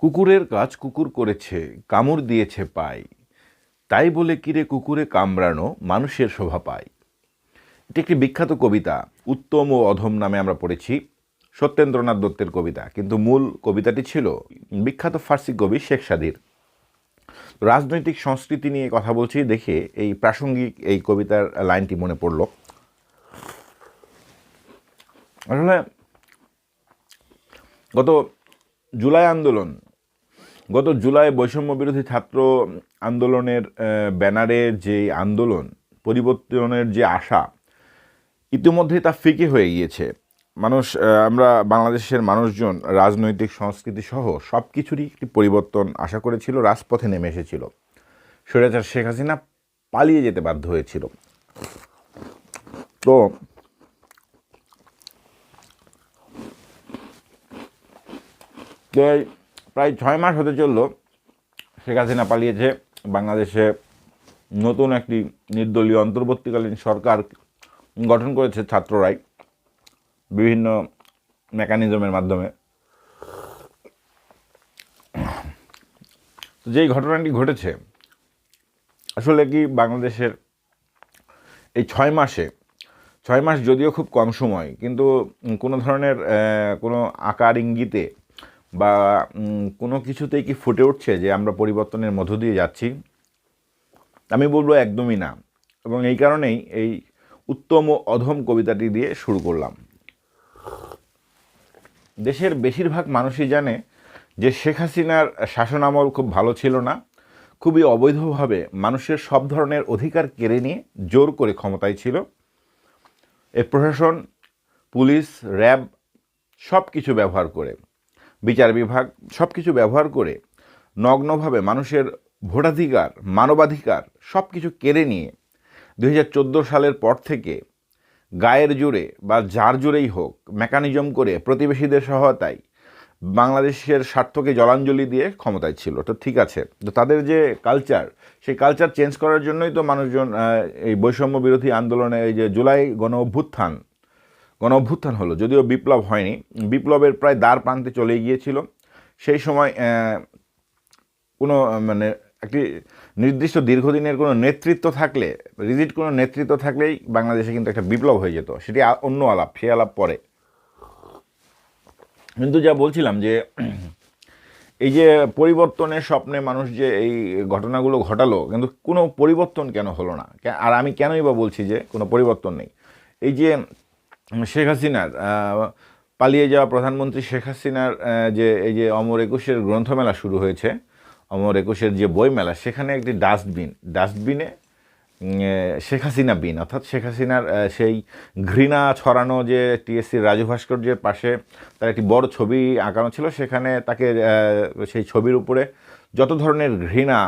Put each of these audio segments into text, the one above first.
কুকুরের কাজ কুকুর করেছে, কামড় দিয়েছে পাই। তাই বলে কিরে কুকুরে কামড়ানো, মানুষের শোভা পায় এটি একটি বিখ্যাত কবিতা, উত্তম ও অধম নামে আমরা পড়েছি, সত্যেন্দ্রনাথ দত্তের কবিতা। কিন্তু মূল কবিতাটি ছিল বিখ্যাত ফার্সি কবি শেখ সাদির। রাজনৈতিক সংস্কৃতি নিয়ে কথা বলছি, দেখে এই প্রাসঙ্গিক এই কবিতার লাইনটি মনে পড়ল। আসলে গত জুলাই আন্দোলন গত জুলাই বৈষম্য বিরোধী ছাত্র আন্দোলনের ব্যানারে যে আন্দোলন, পরিবর্তনের যে আশা ইতিমধ্যে তা ফিকে হয়ে গিয়েছে। মানুষ আমরা বাংলাদেশের মানুষজন, রাজনৈতিক, সংস্কৃতি সহ সব কিছুরই একটি পরিবর্তন আশা করেছিল, রাজপথে নেমে এসেছিল। স্বৈরাচার শেখ হাসিনা পালিয়ে যেতে বাধ্য হয়েছিল। তো তো এই প্রায় ছয় মাস হতে চলল শেখ হাসিনা পালিয়েছে। বাংলাদেশে নতুন একটি নির্দলীয় অন্তর্বর্তীকালীন সরকার গঠন করেছে ছাত্ররাই বিভিন্ন মেকানিজমের মাধ্যমে। যেই ঘটনাটি ঘটেছে, আসলে কি বাংলাদেশের এই ছয় মাসে, ছয় মাস যদিও খুব কম সময়, কিন্তু কোনো ধরনের কোনো আকার ইঙ্গিতে বা কোনো কিছুতেই কি ফুটে উঠছে যে আমরা পরিবর্তনের মধ্য দিয়ে যাচ্ছি? আমি বলব একদমই না। এবং এই কারণেই এই উত্তম ও অধম কবিতাটি দিয়ে শুরু করলাম। দেশের বেশিরভাগ মানুষই জানে যে শেখ হাসিনার শাসনামল খুব ভালো ছিল না। খুবই অবৈধভাবে মানুষের সব ধরনের অধিকার কেড়ে নিয়ে জোর করে ক্ষমতায় ছিল। এ প্রশাসন, পুলিশ, র্যাব সব কিছু ব্যবহার করে। বিচার বিভাগ সব কিছু ব্যবহার করে নগ্নভাবে মানুষের ভোটাধিকার, মানবাধিকার সব কিছু কেড়ে নিয়ে দু হাজার চোদ্দ সালের পর থেকে গায়ের জোরে বা যার জোরেই হোক মেকানিজম করে প্রতিবেশীদের সহায়তায় বাংলাদেশের স্বার্থকে জলাঞ্জলি দিয়ে ক্ষমতায় ছিল। তো ঠিক আছে, তো তাদের যে কালচার সেই কালচার চেঞ্জ করার জন্যই তো মানুষজন এই বৈষম্য বিরোধী আন্দোলনে এই যে জুলাই গণ অভ্যুত্থান গণ অভ্যুত্থান হলো, যদিও বিপ্লব হয়নি। বিপ্লবের প্রায় দ্বার প্রান্তে চলে গিয়েছিল। সেই সময় কোনো মানে একটি নির্দিষ্ট দীর্ঘদিনের কোনো নেতৃত্ব থাকলে, রিজিট কোনো নেতৃত্ব থাকলেই বাংলাদেশে কিন্তু একটা বিপ্লব হয়ে যেত। সেটি অন্য আলাপ সে আলাপ পরে। কিন্তু যা বলছিলাম যে, এই যে পরিবর্তনের স্বপ্নে মানুষ যে এই ঘটনাগুলো ঘটালো, কিন্তু কোনো পরিবর্তন কেন হলো না? আর আমি কেনই বা বলছি যে কোনো পরিবর্তন নেই? এই যে শেখ হাসিনার পালিয়ে যাওয়া প্রধানমন্ত্রী শেখ হাসিনার যে এই যে অমর একুশের গ্রন্থমেলা শুরু হয়েছে, অমর একুশের যে বই মেলা সেখানে একটি ডাস্টবিন, ডাস্টবিনে শেখ হাসিনা বিন, অর্থাৎ শেখ হাসিনার সেই ঘৃণা ছড়ানো যে টিএসসির রাজু ভাস্কর্যের পাশে তার একটি বড় ছবি আঁকানো ছিল, সেখানে তাকে সেই ছবির উপরে যত ধরনের ঘৃণা,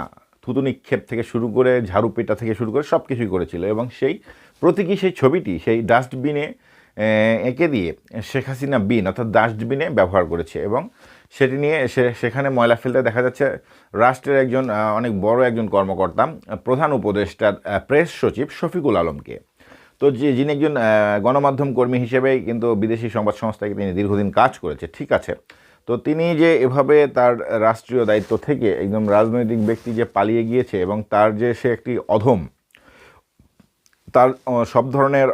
থুতু নিক্ষেপ থেকে শুরু করে, ঝাড়ু পেটা থেকে শুরু করে সব কিছুই করেছিল এবং সেই প্রতীকী সেই ছবিটি, সেই ডাস্টবিনে এঁকে দিয়ে শেখ হাসিনা বিন, অর্থাৎ ডাস্টবিনে ব্যবহার করেছে এবং সেটি নিয়ে সেখানে ময়লা ফেলতে দেখা যাচ্ছে রাষ্ট্রের একজন অনেক বড় একজন কর্মকর্তা, প্রধান উপদেষ্টার প্রেস সচিব শফিকুল আলমকে। তো যে, যিনি একজন গণমাধ্যম কর্মী হিসেবেই কিন্তু বিদেশি সংবাদ সংস্থাকে তিনি দীর্ঘদিন কাজ করেছে, ঠিক আছে। তো তিনি যে এভাবে তার রাষ্ট্রীয় দায়িত্ব থেকে একদম রাজনৈতিক ব্যক্তি যে পালিয়ে গিয়েছে এবং তার যে সে একটি অধম তার সব ধরনের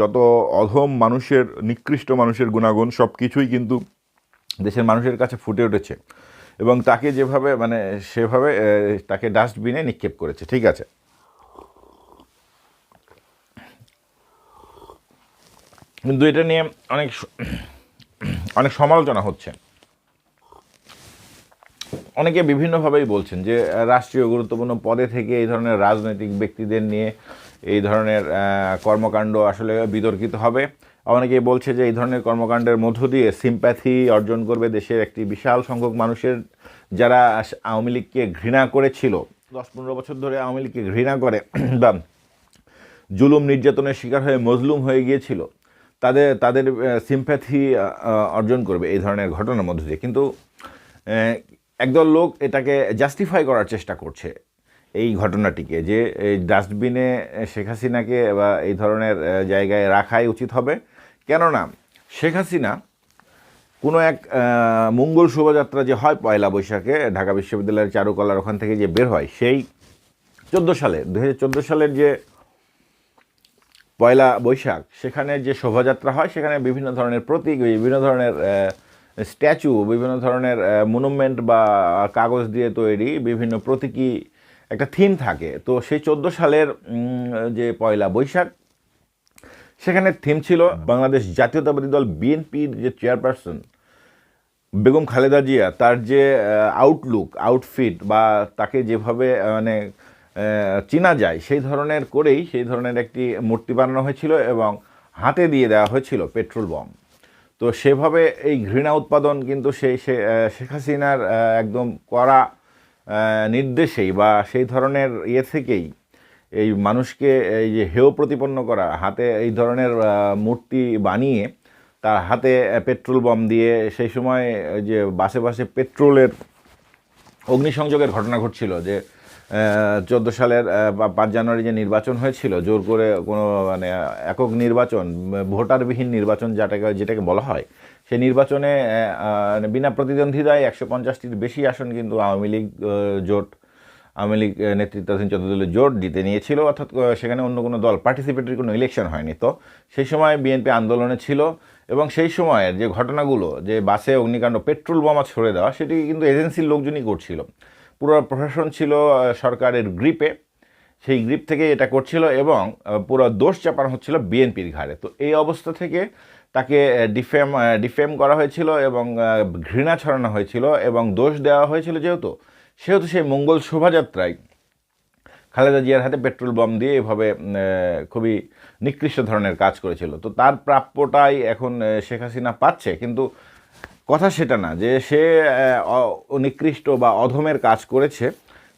যত অধম মানুষের, নিকৃষ্ট মানুষের গুণাগুণ, সব কিছুই কিন্তু দেশের মানুষের কাছে ফুটে উঠেছে। এবং তাকে যেভাবে মানে সেভাবে তাকে ডাস্টবিনে নিক্ষেপ করেছে, ঠিক আছে? কিন্তু এটা নিয়ে অনেক অনেক সমালোচনা হচ্ছে। অনেকে বিভিন্নভাবেই বলছেন যে রাষ্ট্রীয় গুরুত্বপূর্ণ পদে থেকে এই ধরনের রাজনৈতিক ব্যক্তিদের নিয়ে এই ধরনের কর্মকাণ্ড আসলে বিতর্কিত হবে। অনেকেই বলছে যে, এই ধরনের কর্মকাণ্ডের মধ্য দিয়ে সিম্প্যাথি অর্জন করবে দেশের একটি বিশাল সংখ্যক মানুষের যারা আওয়ামী লীগকে ঘৃণা করেছিল। দশ পনেরো বছর ধরে আওয়ামী লীগকে ঘৃণা করে, বা জুলুম নির্যাতনের শিকার হয়ে মজলুম হয়ে গিয়েছিল। তাদের তাদের সিম্প্যাথি অর্জন করবে এই ধরনের ঘটনার মধ্য দিয়ে। কিন্তু একদল লোক এটাকে জাস্টিফাই করার চেষ্টা করছে এই ঘটনাটিকে যে এই ডাস্টবিনে শেখ হাসিনাকে বা এই ধরনের জায়গায় রাখাই উচিত হবে। কেননা শেখ হাসিনা কোনো এক মঙ্গল শোভাযাত্রা যে হয় পয়লা বৈশাখে ঢাকা বিশ্ববিদ্যালয়ের চারুকলার ওখান থেকে যে বের হয়, সেই চোদ্দ সালে দু হাজার চোদ্দ সালের যে পয়লা বৈশাখ, সেখানে যে শোভাযাত্রা হয়, সেখানে বিভিন্ন ধরনের প্রতীক, বিভিন্ন ধরনের স্ট্যাচু, বিভিন্ন ধরনের মনুমেন্ট বা কাগজ দিয়ে তৈরি বিভিন্ন প্রতীকী একটা থিম থাকে। তো সেই চোদ্দ সালের যে পয়লা বৈশাখ, সেখানে থিম ছিল বাংলাদেশ জাতীয়তাবাদী দল বিএনপির যে চেয়ারপারসন বেগম খালেদা জিয়া, তার যে আউটলুক আউটফিট বা তাকে যেভাবে মানে চেনা যায়, সেই ধরনের করেই সেই ধরনের একটি মূর্তি বানানো হয়েছিল এবং হাতে দিয়ে দেওয়া হয়েছিল পেট্রোল বম। তো সেভাবে এই ঘৃণা উৎপাদন কিন্তু সেই শেখ হাসিনার একদম করা নির্দেশেই বা সেই ধরনের ইয়ে থেকেই এই মানুষকে এই যে হেয় প্রতিপন্ন করা, হাতে এই ধরনের মূর্তি বানিয়ে তার হাতে পেট্রোল বম দিয়ে সেই সময় যে বাসে বাসে পেট্রোলের অগ্নিসংযোগের ঘটনা ঘটছিল যে চোদ্দ সালের পাঁচ জানুয়ারি যে নির্বাচন হয়েছিল জোর করে কোনো মানে একক নির্বাচন ভোটারবিহীন নির্বাচন যেটাকে যেটাকে বলা হয় সেই নির্বাচনে আহ, বিনা প্রতিদ্বন্দ্বিতায় একশো পঞ্চাশটির বেশি আসন কিন্তু আওয়ামী লীগ জোট আওয়ামী লীগ নেতৃত্বাধীন চোদ্দ দলীয় জোট জিতে নিয়েছিল অর্থাৎ সেখানে অন্য কোনো দল পার্টিসিপেটরি কোনো ইলেকশন হয়নি। তো সেই সময় বিএনপি আন্দোলনে ছিল এবং সেই সময়ের যে ঘটনাগুলো যে বাসে অগ্নিকাণ্ড পেট্রোল বোমা ছড়ে দেওয়া সেটি কিন্তু এজেন্সির লোকজনই করছিল। পুরো প্রশাসন ছিল সরকারের গ্রিপে সেই গ্রিপ থেকে এটা করছিল এবং পুরো দোষ চাপানো হচ্ছিল বিএনপির ঘাড়ে। তো এই অবস্থা থেকে তাকে ডিফেম ডিফেম করা হয়েছিল এবং ঘৃণা ছড়ানো হয়েছিল এবং দোষ দেওয়া হয়েছিল যেহেতু, সেহেতু সেই মঙ্গল শোভাযাত্রায় খালেদা জিয়ার হাতে পেট্রোল বম দিয়ে এভাবে খুবই নিকৃষ্ট ধরনের কাজ করেছিল। তো তার প্রাপ্যটাই এখন শেখ হাসিনা পাচ্ছে। কিন্তু কথা সেটা না, যে সে নিকৃষ্ট বা অধমের কাজ করেছে,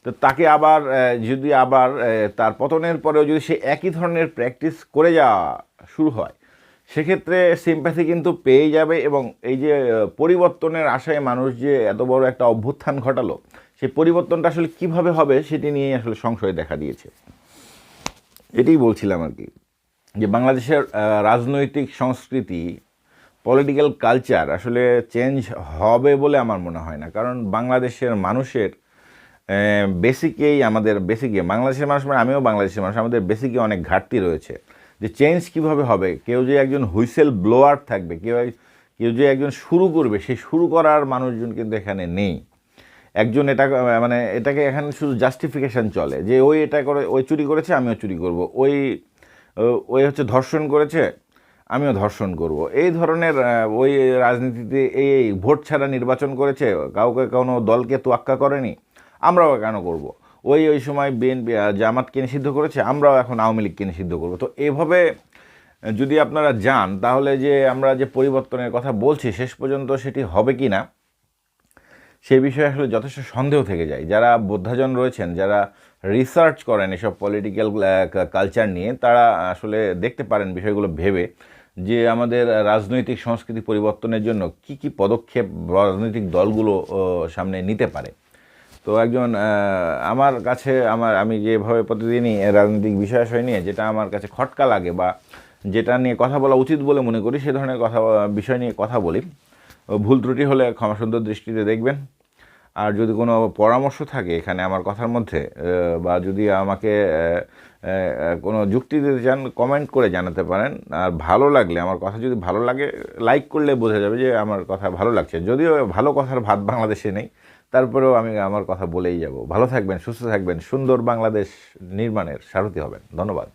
তো তাকে আবার যদি আবার তার পতনের পরেও যদি সে একই ধরনের প্র্যাকটিস করে যাওয়া শুরু হয়, সেক্ষেত্রে সিম্প্যাথি কিন্তু পেয়ে যাবে এবং এই যে পরিবর্তনের আশায় মানুষ যে এত বড় একটা অভ্যুত্থান ঘটালো, সেই পরিবর্তনটা আসলে কীভাবে হবে সেটি নিয়েই আসলে সংশয় দেখা দিয়েছে। এটাই বলছিলাম আর কি, যে বাংলাদেশের রাজনৈতিক সংস্কৃতি পলিটিক্যাল কালচার আসলে চেঞ্জ হবে বলে আমার মনে হয় না। কারণ বাংলাদেশের মানুষের বেসিকেই আমাদের বেসিকে বাংলাদেশের মানুষ মানে আমিও বাংলাদেশের মানুষ, আমাদের বেসিকে অনেক ঘাটতি রয়েছে। যে চেঞ্জ কীভাবে হবে? কেউ যে একজন হুইসেল ব্লোয়ার থাকবে, কেউ কেউ যে একজন শুরু করবে, সেই শুরু করার মানুষজন কিন্তু এখানে নেই। একজন এটা মানে এটাকে এখানে শুধু জাস্টিফিকেশন চলে। যে ওই এটা করে, ওই চুরি করেছে, আমিও চুরি করব। ওই ওই হচ্ছে ধর্ষণ করেছে আমিও ধর্ষণ করব। এই ধরনের ওই রাজনীতিতে এই এই ভোট ছাড়া নির্বাচন করেছে, কাউকে কোনো দলকে তোয়াক্কা করেনি, আমরাও কেন করব? ওই ওই সময় বিএনপি জামাতকে নিষিদ্ধ করেছে, আমরাও এখন আওয়ামী লীগকে নিষিদ্ধ করব। তো এভাবে, যদি আপনারা যান, তাহলে যে আমরা যে পরিবর্তনের কথা বলছি, শেষ পর্যন্ত সেটি হবে কি না সেই বিষয়ে আসলে যথেষ্ট সন্দেহ থেকে যায়। যারা বোদ্ধাজন রয়েছেন, যারা রিসার্চ করেন এসব পলিটিক্যাল কালচার নিয়ে, তারা আসলে দেখতে পারেন বিষয়গুলো ভেবে। যে আমাদের রাজনৈতিক সংস্কৃতি পরিবর্তনের জন্য কি কি পদক্ষেপ রাজনৈতিক দলগুলো সামনে নিতে পারে। তো একজন আমার কাছে আমার, আমি যেভাবে প্রতিদিনই রাজনৈতিক বিষয়াশয় নিয়ে যেটা আমার কাছে খটকা লাগে বা যেটা নিয়ে কথা বলা উচিত বলে মনে করি, সে ধরনের কথা, বিষয় নিয়ে কথা বলি। ভুল ত্রুটি হলে ক্ষমা সুন্দর দৃষ্টিতে দেখবেন। আর যদি কোনো পরামর্শ থাকে এখানে আমার কথার মধ্যে বা যদি আমাকে কোনো যুক্তি দিতে চান কমেন্ট করে জানাতে পারেন। আর ভালো লাগলে, আমার কথা যদি ভালো লাগে লাইক করলে বোঝা যাবে যে আমার কথা ভালো লাগছে। যদিও ভালো কথার ভাত বাংলাদেশে নেই, তারপরেও আমি আমার কথা বলেই যাব। ভালো থাকবেন, সুস্থ থাকবেন, সুন্দর বাংলাদেশ নির্মাণের সারথি হবেন। ধন্যবাদ।